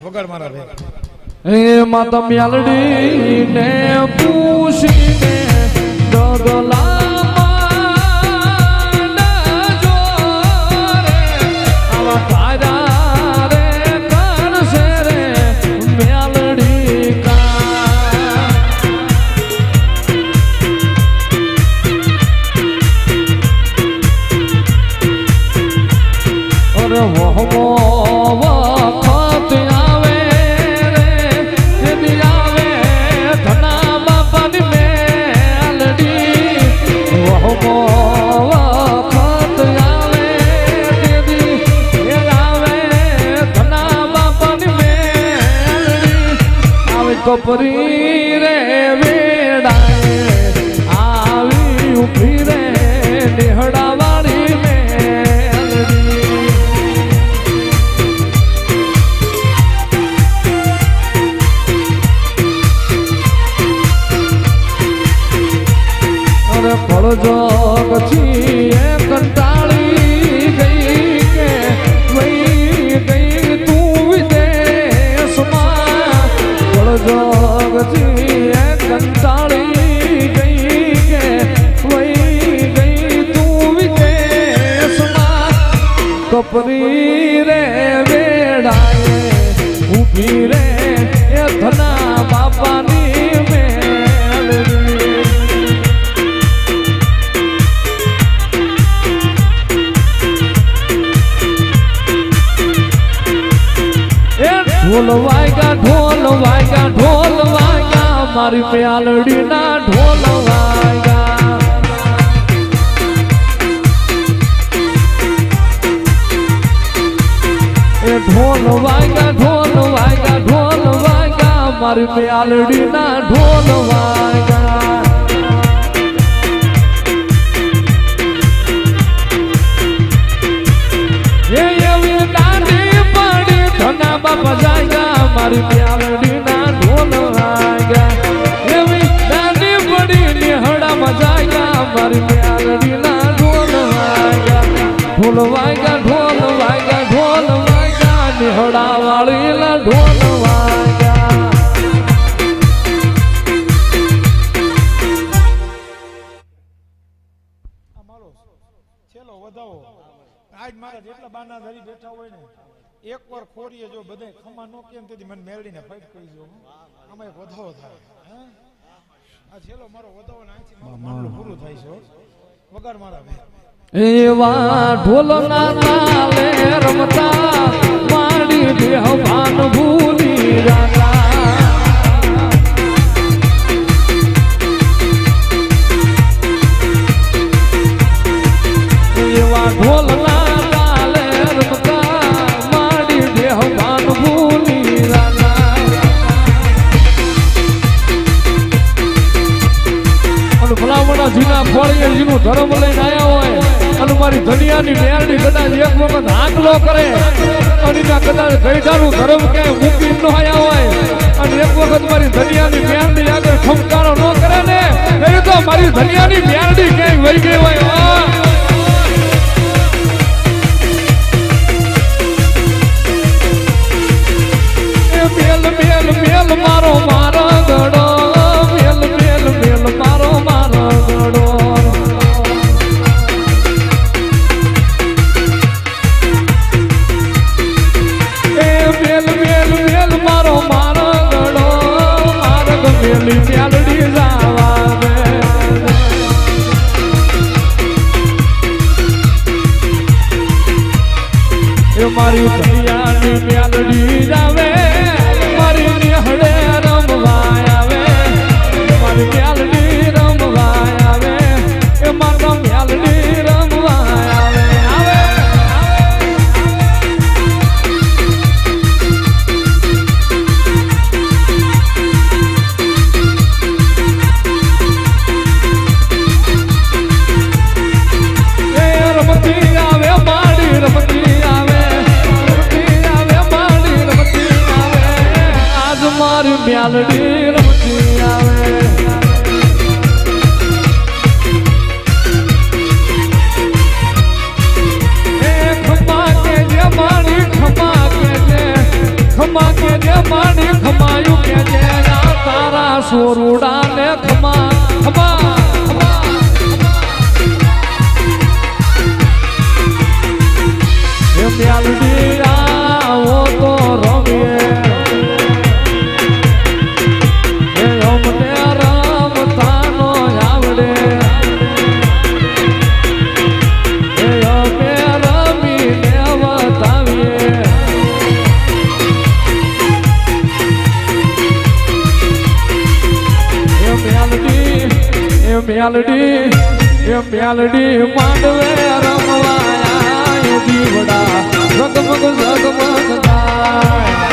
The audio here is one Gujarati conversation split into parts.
વગાડ મારા ભાઈ હે માતા મ્યાલડી ને પૂછીને ડગલામાં કપરી રે વેડાએ આવી ઊભી રે નિહડાવાળી મેલડી. અરે ફળજો પછી એ મારી મ્યાલડી ઢોલ વાગ્યા. બાપા જાગ્યા, મારી પ્યાલડી ના ઢોલ વાગ્યા. એવી દાંડી પડી નિહળામાં જાગ્યા, મારી પ્યાલડી ઢોલ વાગ્યા. ઢોલ વાગ્યા ઢોલ વાગ્યા ઢોલ વાગ્યા નિહળા વાળી મારા જેટલા બાના ધરી બેઠા હોય ને એક વાર ખોરીએ જો બધે ખમા નો કેમ તેથી મને મેળવીને ફાઈટ કરી જો આમાં એક વધાવો થાય. આ છેલ્લો મારો વધાવો ને અહીંથી મારું પૂરું થાય છે વગર મારા ભાઈ એવા ઢોલના તાલે રમતા માડી દેહવાન ભૂલી રાતા મારી ધનિયાની કદાચ એક વખત હાકલો કરે, અને કદાચ ગઈઢાનું ધર્મ ક્યાંય મૂકી ન આવ્યા હોય, અને એક વખત મારી ધનિયાની મેરડી આગળ ખમકારો ન કરે ને એ તો મારી ધનિયાની મેરડી ક્યાંય વહી ગઈ હોય Luke મને ખમાયું કે તારા સોરુડા મ્યાલડી એ મ્યાલડી માંડવે રમવાયા દીવડા ઝગમગ ઝગમગ થાય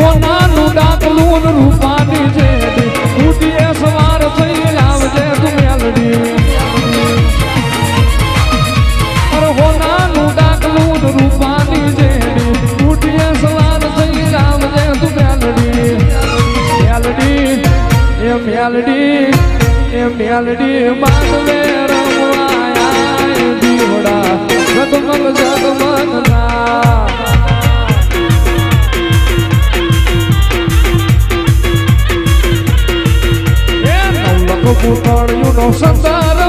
હોનાનું ડાકલું રૂપા મેલડી એ મેલડી માનવે રમવાયા દીવડા જગમગ જગમગ ના એ નવલખ કુટાળ્યું નો સંસાર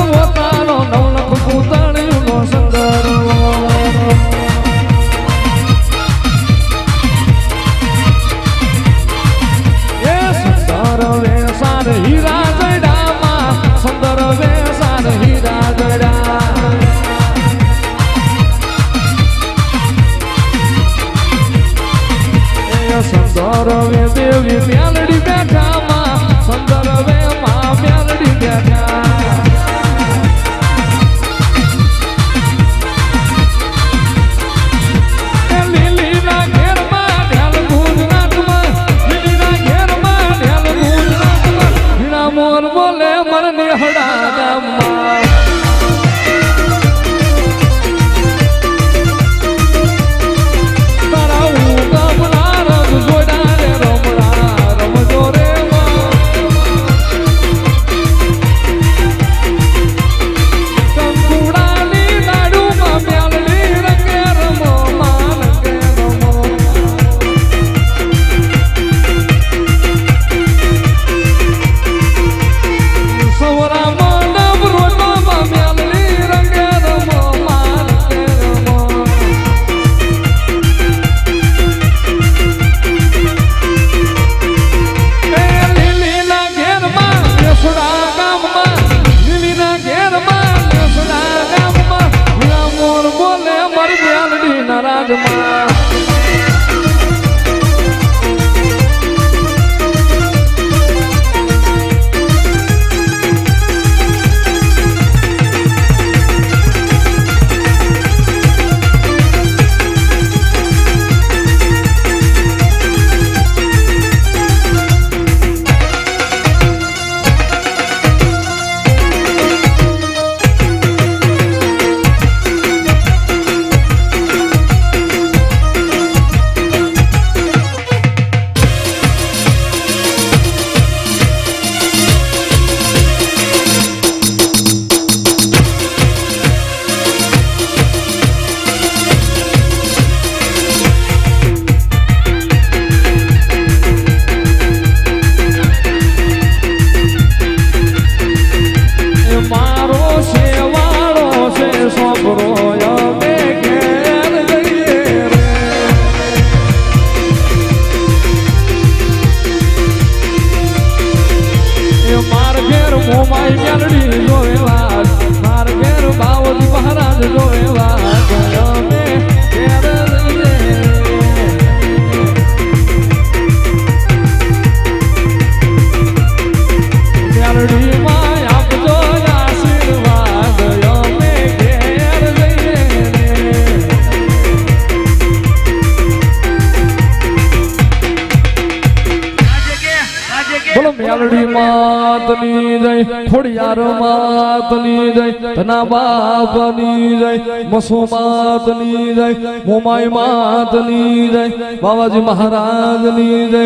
માતની જય, ખોડિયાર માતની જય તના બાપની જય મસુ માતની જય મોમાઈ માતની જય, બાવાજી મહારાજની જય